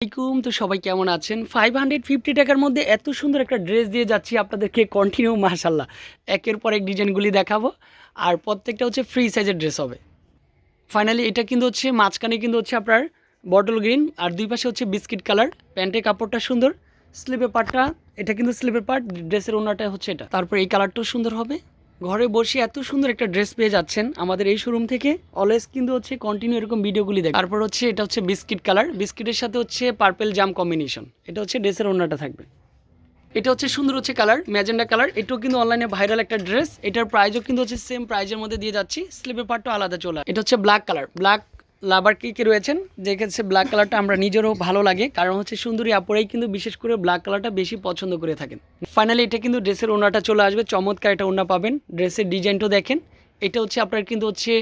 আলাইকুম তো সবাই কেমন আছেন? ফাইভ হান্ড্রেড ফিফটি টাকার মধ্যে এত সুন্দর একটা ড্রেস দিয়ে যাচ্ছি আপনাদেরকে কন্টিনিউ মাশাল্লাহ একের পর এক ডিজাইনগুলি দেখাবো। আর প্রত্যেকটা হচ্ছে ফ্রি সাইজের ড্রেস হবে। ফাইনালি এটা কিন্তু হচ্ছে, মাঝখানে কিন্তু হচ্ছে আপনার বটল গ্রিন আর দুই পাশে হচ্ছে বিস্কিট কালার প্যান্টের কাপড়টা সুন্দর স্লিপের পার্টটা এটা কিন্তু স্লিপের পার্ট ড্রেসের ওনাটা হচ্ছে এটা। তারপর এই কালারটাও সুন্দর হবে। ঘরে বসে এত সুন্দর একটা ড্রেস পেয়ে যাচ্ছেন আমাদের এই শোরুম থেকে। অলওয়েজ কিন্তু হচ্ছে কন্টিনিউ এরকম ভিডিওগুলি দেখ তারপর হচ্ছে এটা হচ্ছে বিস্কিট কালার বিস্কিটের সাথে হচ্ছে পার্পেল জাম কম্বিনেশন এটা হচ্ছে ড্রেসের ওনাটা থাকবে। এটা হচ্ছে সুন্দর হচ্ছে কালার ম্যাজেন্ডা কালার এটাও কিন্তু অনলাইনে ভাইরাল একটা ড্রেস এটার প্রাইজও কিন্তু হচ্ছে সেম প্রাইজের মধ্যে দিয়ে যাচ্ছি। স্লিপের পার্টটা আলাদা চলে এটা হচ্ছে ব্ল্যাক কালার ব্ল্যাক লাভার কেকে রয়েছেন? দেখেছে ব্ল্যাক কালারটা আমরা নিজেরও ভালো লাগে। কারণ হচ্ছে সুন্দরী আপুরাই কিন্তু বিশেষ করে ব্ল্যাক কালারটা বেশি পছন্দ করে থাকেন। ফাইনালি এটা কিন্তু ড্রেসের ওনাটা চলে আসবে। চমৎকার একটা ওনা পাবেন। ড্রেসের ডিজাইনটাও দেখেন। এটা হচ্ছে আপনার কিন্তু হচ্ছে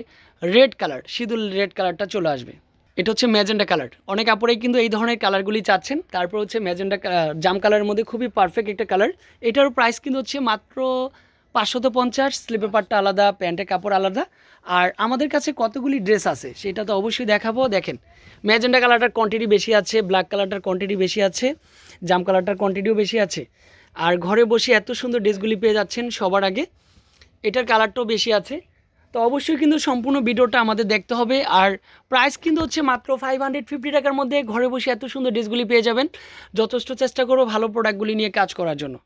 রেড কালার সিঁদুর রেড কালারটা চলে আসবে। এটা হচ্ছে ম্যাজেন্ডা কালার অনেক আপুরাই কিন্তু এই ধরনের কালারগুলি চাচ্ছেন। তারপর হচ্ছে ম্যাজেন্ডা জাম কালারের মধ্যে খুবই পারফেক্ট একটা কালার এটার প্রাইস কিন্তু হচ্ছে মাত্র পাঁচশত পঞ্চাশ, স্লিপের পাটটা আলাদা, প্যান্টের কাপড় আলাদা। আর আমাদের কাছে কতগুলি ড্রেস আছে, সেটা তো অবশ্যই দেখাবো। দেখেন, ম্যাজেন্ডা কালারটার কোয়ান্টিটি বেশি আছে ব্ল্যাক কালারটার কোয়ান্টিটি বেশি আছে, জাম কালারটার কোয়ান্টিটিও বেশি আছে। আর ঘরে বসে এত সুন্দর ড্রেসগুলি পেয়ে যাচ্ছেন সবার আগে, এটার কালারটাও বেশি আছে। তো অবশ্যই কিন্তু সম্পূর্ণ ভিডিওটা আমাদের দেখতে হবে। আর প্রাইস কিন্তু হচ্ছে মাত্র ফাইভ হান্ড্রেড ফিফটি টাকার মধ্যে ঘরে বসে এত সুন্দর ড্রেসগুলি পেয়ে যাবেন। যথেষ্ট চেষ্টা করো ভালো প্রোডাক্টগুলি নিয়ে কাজ করার জন্য।